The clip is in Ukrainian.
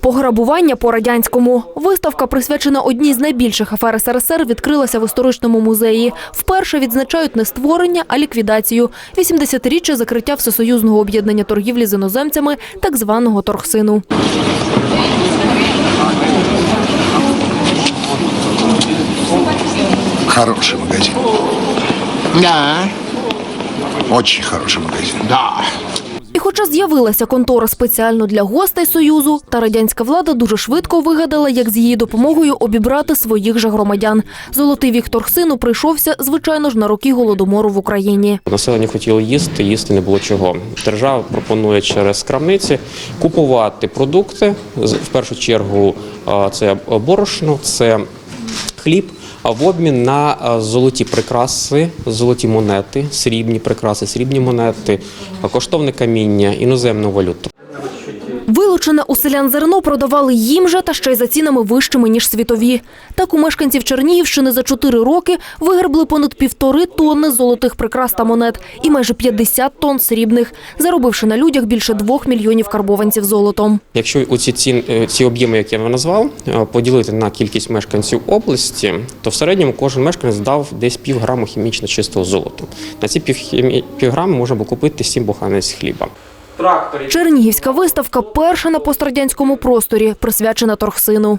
Пограбування по радянському. Виставка, присвячена одній з найбільших афер СРСР, відкрилася в історичному музеї. Вперше відзначають не створення, а ліквідацію. 80-річчя закриття всесоюзного об'єднання торгівлі з іноземцями, так званого торгсину. Хороший магазин. Да, Очень хороший магазин. да. Хоча з'явилася контора спеціально для гостей Союзу, та радянська влада дуже швидко вигадала, як з її допомогою обібрати своїх же громадян. Золотий вік торгсину прийшовся, звичайно ж, на роки голодомору в Україні. Населення хотіло їсти, їсти не було чого. Держава пропонує через крамниці купувати продукти. В першу чергу це борошно, це хліб. А в обмін на золоті прикраси, золоті монети, срібні прикраси, срібні монети, коштовне каміння, іноземну валюту. Вилучене у селян зерно продавали їм же та ще й за цінами вищими, ніж світові. Так у мешканців Чернігівщини за чотири роки вигребли понад півтори тонни золотих прикрас та монет і майже 50 тонн срібних, заробивши на людях більше двох мільйонів карбованців золотом. Якщо оці ці, е, ці об'єми, які я назвав, е, поділити на кількість мешканців області, то в середньому кожен мешканець дав десь півграму хімічно чистого золота. На ці пів, півграми можна було купити сім буханець хліба. Трактори Чернігівська виставка перша на пострадянському просторі, присвячена торгсину.